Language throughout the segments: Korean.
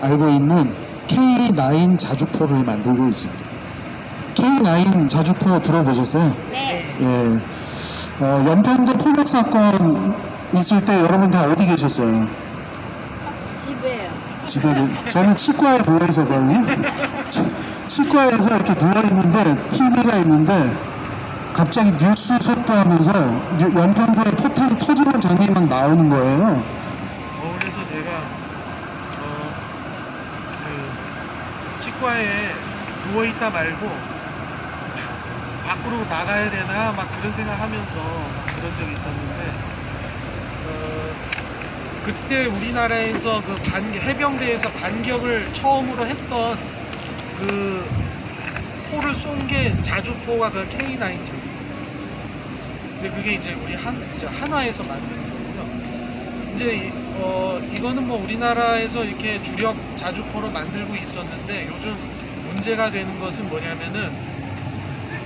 알고 있는 K9 자주포를 만들고 있습니다. K9 자주포 들어보셨어요? 네. 예. 어, 연평도 포격 사건 이- 있을 때 여러분 다 어디 계셨어요? 집에요. 집에 계- 저는 치과에 누워 있었거든요. 치- 치과에서 이렇게 누워 있는데 TV가 있는데 갑자기 뉴스 속보하면서 유- 연평도에 포탄이 터지는 장면이 막 나오는 거예요. 어, 그래서 제가 어, 그 치과에 누워 있다 말고 밖으로 나가야 되나 막 그런 생각하면서 막 그런 적이 있었는데 어, 그때 우리나라에서 그 반, 해병대에서 반격을 처음으로 했던 그 포를 쏜 게 자주포가 그 K9 자주포. 근데 그게 이제 우리 한 이제 한화에서 거고요. 이제 이, 어, 이거는 뭐 우리나라에서 이렇게 주력 자주포로 만들고 있었는데 요즘 문제가 되는 것은 뭐냐면은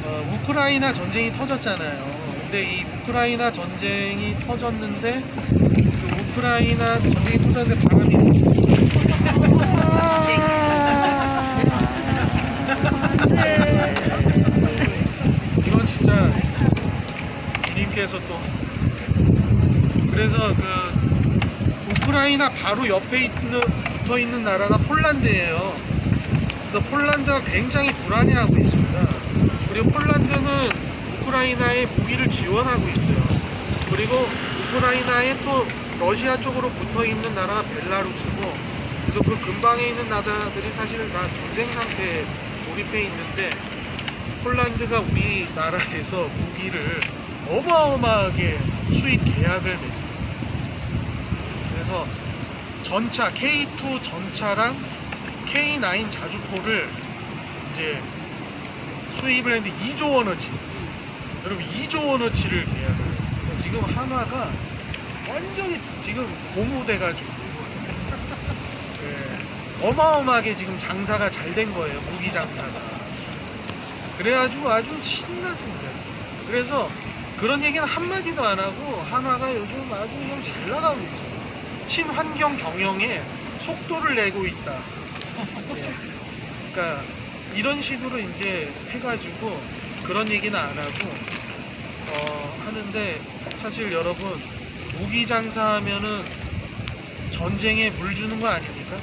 어, 우크라이나 전쟁이 터졌잖아요. 근데 이 우크라이나 전쟁이 터졌는데 그 우크라이나 전쟁이 터졌는데 바람이 이건 진짜 주님께서 또 그래서 그 우크라이나 바로 옆에 있는 붙어 있는 나라가 폴란드예요. 그래서 폴란드가 굉장히 불안해하고 있습니다. 그리고 폴란드는 우크라이나에 무기를 지원하고 있어요. 그리고 우크라이나에 또 러시아 쪽으로 붙어 있는 나라가 벨라루스고 그래서 그 근방에 있는 나라들이 사실 다 전쟁 상태에 몰입해 있는데 폴란드가 우리나라에서 무기를 어마어마하게 수입 계약을 맺었어요. 그래서 전차 K2 전차랑 K9 자주포를 이제 수입을 했는데 2조 원어치. 여러분 2조 원어치를 계약을. 그래서 지금 한화가 완전히 지금 고무돼가지고 예, 어마어마하게 지금 장사가 잘 된 거예요. 무기 장사가. 그래가지고 아주 신났습니다. 그래서 그런 얘기는 한마디도 안 하고 한화가 요즘 아주 그냥 잘 나가고 있어요. 친환경 경영에 속도를 내고 있다. 예. 그러니까 이런 식으로 이제 해가지고 그런 얘기는 안 하고 어, 하는데 사실 여러분 무기 장사하면은 전쟁에 물 주는 거 아닙니까?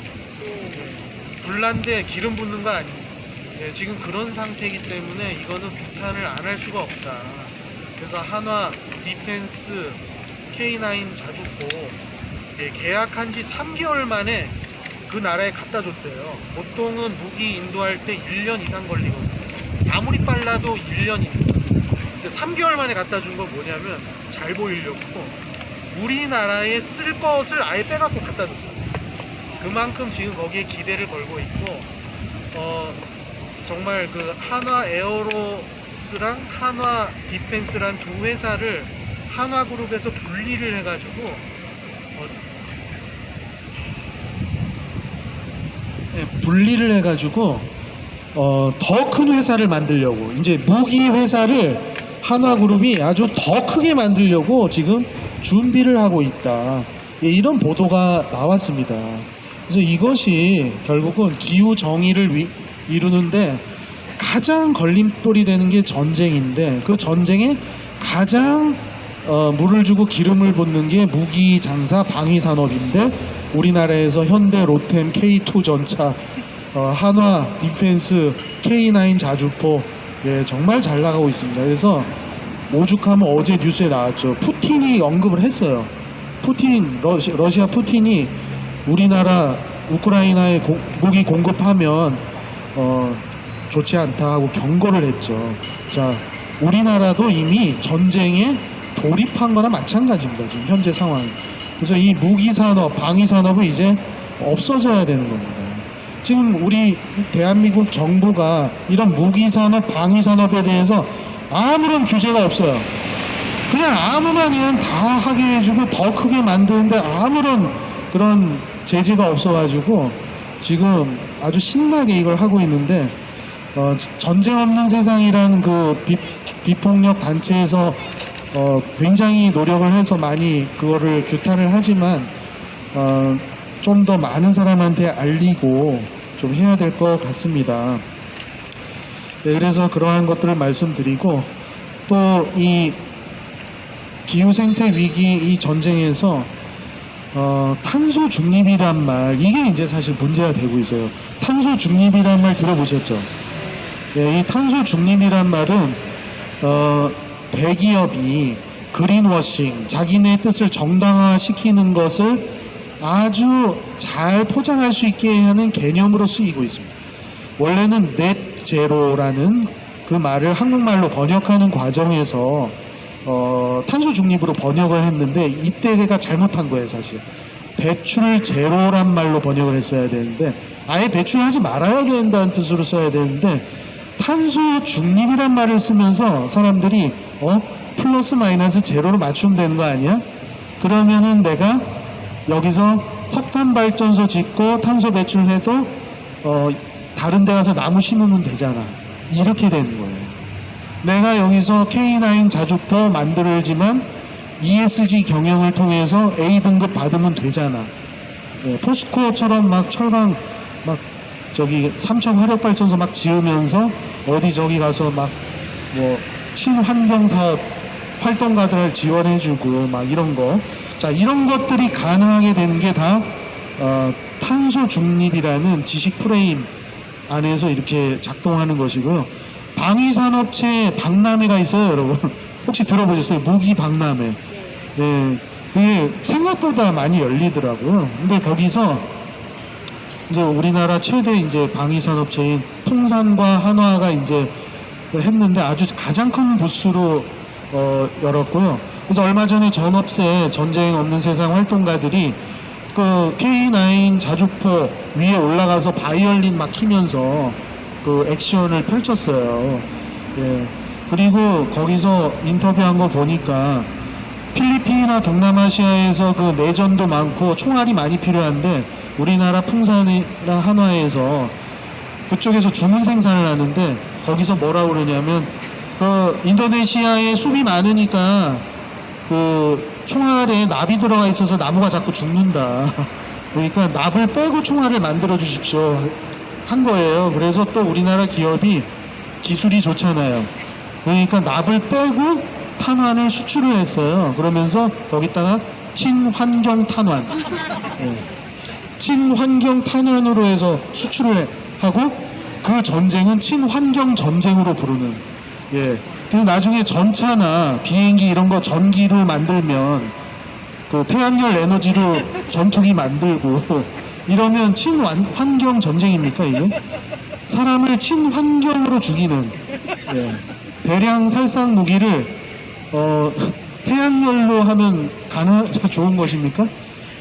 예. 불난데 기름 붓는 거 아닙니까? 예, 지금 그런 상태이기 때문에 이거는 규탄을 안 할 수가 없다. 그래서 한화 디펜스 K9 자주포 예, 계약한 지 3개월 만에 그 나라에 갖다 줬대요. 보통은 무기 인도할 때 1년 이상 걸리거든요. 아무리 빨라도 1년입니다. 근데 3개월 만에 갖다 준 건 뭐냐면 잘 보이려고 우리나라에 쓸 것을 아예 빼갖고 갖다 줬어요. 그만큼 지금 거기에 기대를 걸고 있고 어, 정말 그 한화 에어로스랑 한화 디펜스란 두 회사를 한화그룹에서 분리를 해가지고 어, 예, 분리를 해가지고 어, 더 큰 회사를 만들려고 이제 무기 회사를 한화그룹이 아주 더 크게 만들려고 지금 준비를 하고 있다. 예, 이런 보도가 나왔습니다. 그래서 이것이 결국은 기후 정의를 위- 이루는데 가장 걸림돌이 되는 게 전쟁인데 그 전쟁에 가장 어, 물을 주고 기름을 붓는 게 무기 장사 방위 산업인데 우리나라에서 현대 로템 K2 전차 어, 한화 디펜스 K9 자주포 예, 정말 잘 나가고 있습니다. 그래서 오죽하면 어제 뉴스에 나왔죠. 푸틴이 언급을 했어요. 푸틴 러시, 러시아 푸틴이 우리나라 우크라이나에 공- 무기 공급하면 어, 좋지 않다 하고 경고를 했죠. 자, 우리나라도 이미 전쟁에 돌입한 거나 마찬가지입니다. 지금 현재 상황. 그래서 이 무기 산업, 방위 산업은 이제 없어져야 되는 겁니다. 지금 우리 대한민국 정부가 이런 무기 산업, 방위 산업에 대해서 아무런 규제가 없어요. 그냥 아무나 그냥 다 하게 해주고 더 크게 만드는데 아무런 그런 제재가 없어가지고 지금 아주 신나게 이걸 하고 있는데 어, 전쟁 없는 세상이라는 그 비, 비폭력 단체에서 어, 굉장히 노력을 해서 많이 그거를 규탄을 하지만 어, 좀 더 많은 사람한테 알리고 좀 해야 될 것 같습니다. 네, 그래서 그러한 것들을 말씀드리고 또 이 기후 생태 위기 이 전쟁에서 어, 탄소 중립이란 말 이게 이제 사실 문제가 되고 있어요. 탄소 중립이란 말 들어보셨죠? 네, 이 탄소 중립이란 말은 어, 대기업이 그린워싱 자기네 뜻을 정당화시키는 것을 아주 잘 포장할 수 있게 하는 개념으로 쓰이고 있습니다. 원래는 넷 제로라는 그 말을 한국말로 번역하는 과정에서 어, 탄소 중립으로 번역을 했는데 이때가 잘못한 거예요 사실 배출 제로란 말로 번역을 했어야 되는데 아예 배출하지 말아야 된다는 뜻으로 써야 되는데 탄소 중립이란 말을 쓰면서 사람들이 어 플러스 마이너스 제로로 맞추면 되는 거 아니야? 그러면은 내가 여기서 석탄 발전소 짓고 탄소 배출해도 어 다른 데 가서 나무 심으면 되잖아. 이렇게 되는 거예요. 내가 여기서 K9 자주포 만들지만 ESG 경영을 통해서 A 등급 받으면 되잖아. 예, 포스코처럼 막 철강 막 저기 삼척 화력 발전소 막 지으면서 어디 저기 가서 막뭐 친환경 사업 활동가들 지원해주고 막 이런 거. 자 이런 것들이 가능하게 되는 게다 어, 탄소 중립이라는 지식 프레임 안에서 이렇게 작동하는 것이고요. 방위산업체 박람회가 있어요, 여러분. 혹시 들어보셨어요? 무기 박람회. 네, 그게 생각보다 많이 열리더라고요. 근데 거기서 이제 우리나라 최대 이제 방위산업체인 풍산과 한화가 이제 그 했는데 아주 가장 큰 부스로 어, 열었고요. 그래서 얼마 전에 전업세 전쟁 없는 세상 활동가들이 그 K9 자주포 위에 올라가서 바이올린 막 키면서 그 액션을 펼쳤어요. 예. 그리고 거기서 인터뷰한 거 보니까 필리핀이나 동남아시아에서 그 내전도 많고 총알이 많이 필요한데 우리나라 풍산이랑 한화에서 그쪽에서 주문 생산을 하는데 거기서 뭐라 그러냐면 그 인도네시아에 숲이 많으니까 그 총알에 납이 들어가 있어서 나무가 자꾸 죽는다. 그러니까 납을 빼고 총알을 만들어 주십시오 한 거예요. 그래서 또 우리나라 기업이 기술이 좋잖아요. 그러니까 납을 빼고 탄환을 수출을 했어요. 그러면서 거기다가 친환경 탄환. 예. 친환경 탄환으로 해서 수출을 해- 하고 그 전쟁은 친환경 전쟁으로 부르는 예. 그 나중에 전차나 비행기 이런 거 전기로 만들면 그 태양열 에너지로 전투기 만들고 이러면 친환경 전쟁입니까 이게? 사람을 친환경으로 죽이는 예. 대량 살상 무기를 어, 태양열로 하면 가능 좋은 것입니까?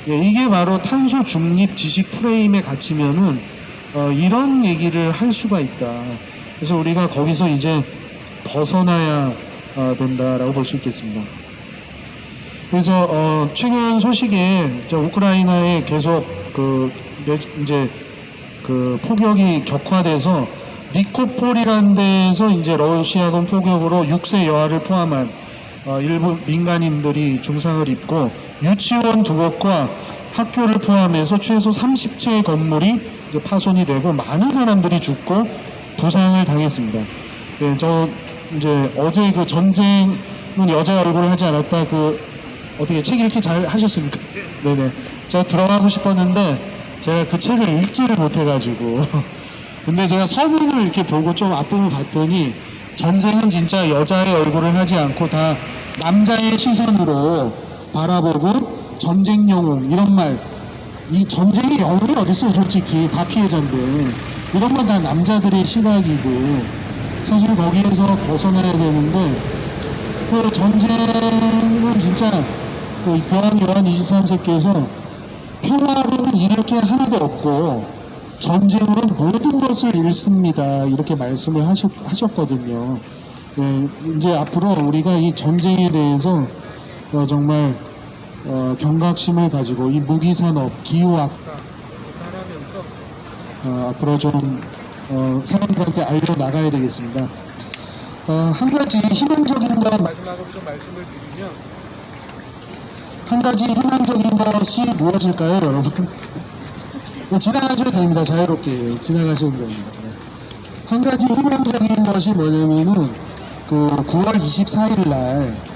예, 이게 바로 탄소 중립 지식 프레임에 갇히면은 어, 이런 얘기를 할 수가 있다. 그래서 우리가 거기서 이제 벗어나야 어, 된다라고 볼 수 있겠습니다. 그래서 어, 최근 소식에 저 우크라이나에 계속 그 내- 이제 그 폭격이 격화돼서 니코폴이라는 데에서 이제 러시아군 폭격으로 6세 여아를 포함한 어, 일부 민간인들이 중상을 입고 유치원 두 곳과 학교를 포함해서 최소 30채의 건물이 이제 파손이 되고 많은 사람들이 죽고 부상을 당했습니다. 예, 저 이제 어제 그 전쟁은 여자 얼굴을 하지 않았다 그 어떻게 책 읽기 잘 하셨습니까? 네네. 제가 들어가고 싶었는데 제가 그 책을 읽지를 못해가지고 근데 제가 서문을 이렇게 보고 좀 앞부분 봤더니 전쟁은 진짜 여자의 얼굴을 하지 않고 다 남자의 시선으로 바라보고 전쟁 영웅 이런 말 이 전쟁의 영웅이 어딨어요 솔직히 다 피해자인데 이런 건 다 남자들의 시각이고 사실 거기에서 벗어나야 되는데 그 전쟁은 진짜 그 교황 요한 23세께서 평화로는 잃을 게 하나도 없고 전쟁으로는 모든 것을 잃습니다. 이렇게 말씀을 하셨, 하셨거든요. 예, 이제 앞으로 우리가 이 전쟁에 대해서 어, 정말 어, 경각심을 가지고 이 무기산업, 기후학 어, 앞으로 좀 어, 사람들한테 알려 나가야 되겠습니다. 어, 한 가지 희망적인 건 마지막으로 좀 말씀을 드리면 한 가지 희망적인 것이 무엇일까요, 여러분? 네, 지나가셔도 됩니다. 자유롭게 지나가셔도 됩니다. 네. 한 가지 희망적인 것이 뭐냐면은 그 9월 24일 날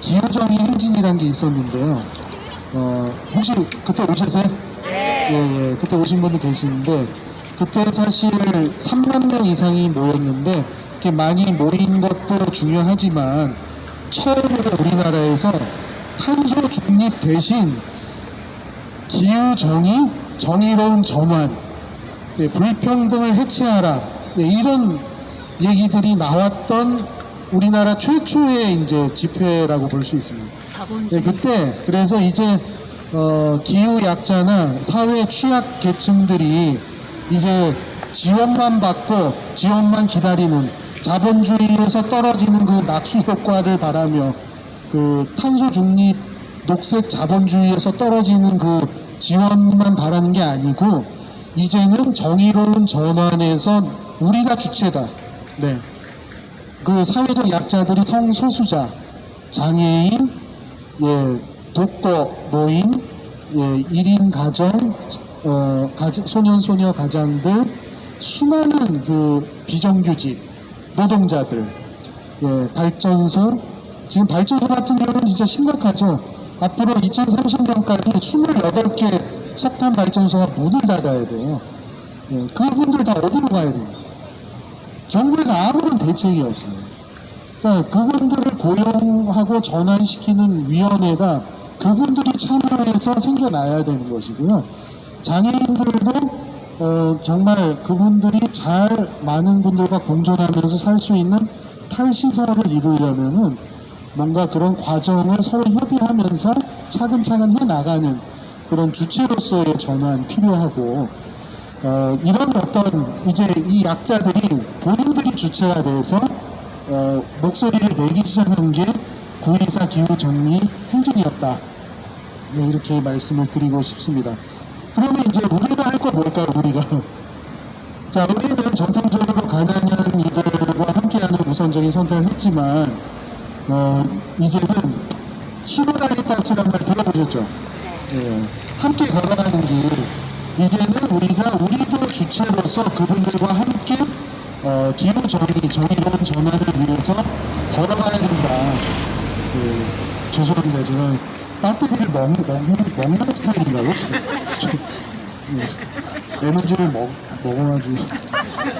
기후정의 행진이라는 게 있었는데요. 어, 혹시 그때 오셨어요? 네. 예, 예. 그때 오신 분들 계시는데 그때 사실 3만 명 이상이 모였는데 이렇게 많이 모인 것도 중요하지만 처음으로 우리나라에서 탄소 중립 대신 기후 정의, 정의로운 전환, 예, 불평등을 해체하라 예, 이런 얘기들이 나왔던 우리나라 최초의 이제 집회라고 볼 수 있습니다. 네, 그때 그래서 이제 어, 기후 약자나 사회 취약 계층들이 이제 지원만 받고 지원만 기다리는 자본주의에서 떨어지는 그 낙수 효과를 바라며 그 탄소 중립 녹색 자본주의에서 떨어지는 그 지원만 바라는 게 아니고 이제는 정의로운 전환에서 우리가 주체다. 네. 그 사회적 약자들이 성소수자, 장애인, 예, 독거 노인, 예, 1인 가정, 어, 가정, 소년 소녀 가장들, 수많은 그 비정규직 노동자들, 예, 발전소, 지금 발전소 같은 경우는 진짜 심각하죠. 앞으로 2030년까지 28개 석탄 발전소가 문을 닫아야 돼요. 예, 그분들 다 어디로 가야 됩니까? 정부에서 아무런 대책이 없어요. 그러니까 그분들을 고용하고 전환시키는 위원회가 그분들이 참여해서 생겨나야 되는 것이고요. 장애인들도 어, 정말 그분들이 잘 많은 분들과 공존하면서 살 수 있는 탈시설을 이루려면은 뭔가 그런 과정을 서로 협의하면서 차근차근 해 나가는 그런 주체로서의 전환 필요하고 어, 이런 어떤 이제 이 약자들이 본인들이 주체가 돼서 어, 목소리를 내기 시작한 게9.24 기후 정리 행진이었다. 네, 이렇게 말씀을 드리고 싶습니다. 그러면 이제 우리가 할거 뭘까요, 우리가? 자, 우리는 전통적으로 가난한 이들과 함께하는 우선적인 선택을 했지만, 어, 이제는 시로달리타스란 말 들어보셨죠? 예, 함께 걸어가는 길. 이제는 우리가 우리도 주체로서 그분들과 함께 어, 기후 정의, 정의로운 전환을 위해서 걸어가야 된다. 그, 죄송합니다. 제가 배터리를 먹, 먹, 먹는 스타일인가요? 지금? 저, 예, 에너지를 먹, 먹어가지고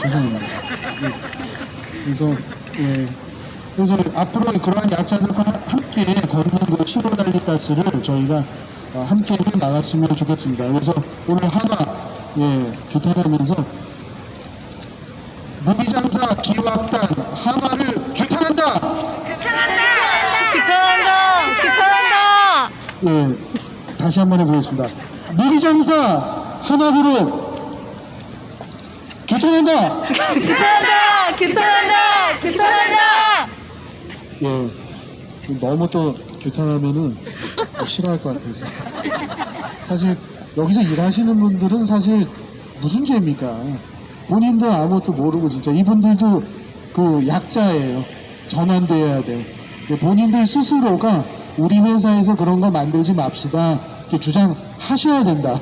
죄송합니다. 예, 그래서 예, 그래서 앞으로 그러한 약자들과 함께 걷는 그 시로달리타스를 저희가 어, 함께 해 나갔으면 좋겠습니다. 그래서 오늘 하나 예, 규탄하면서 무기장사 기후학단 하나를 규탄한다. 귀찮은다! 귀찮은다! 예, 다시 한번 해보겠습니다. 무기장사 하나로 규탄한다. 귀찮은다! 귀찮은다! 귀찮은다! 예, 너무 또 규탄하면은 싫어할 것 같아서. 사실 여기서 일하시는 분들은 사실 무슨 죄입니까? 본인도 아무것도 모르고 진짜 이분들도 그 약자예요. 전환돼야 돼요. 예, 본인들 스스로가 우리 회사에서 그런 거 만들지 맙시다. 이렇게 주장하셔야 된다.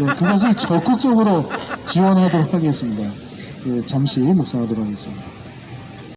예, 그것을 적극적으로 지원하도록 하겠습니다. 예, 잠시 묵상하도록 하겠습니다.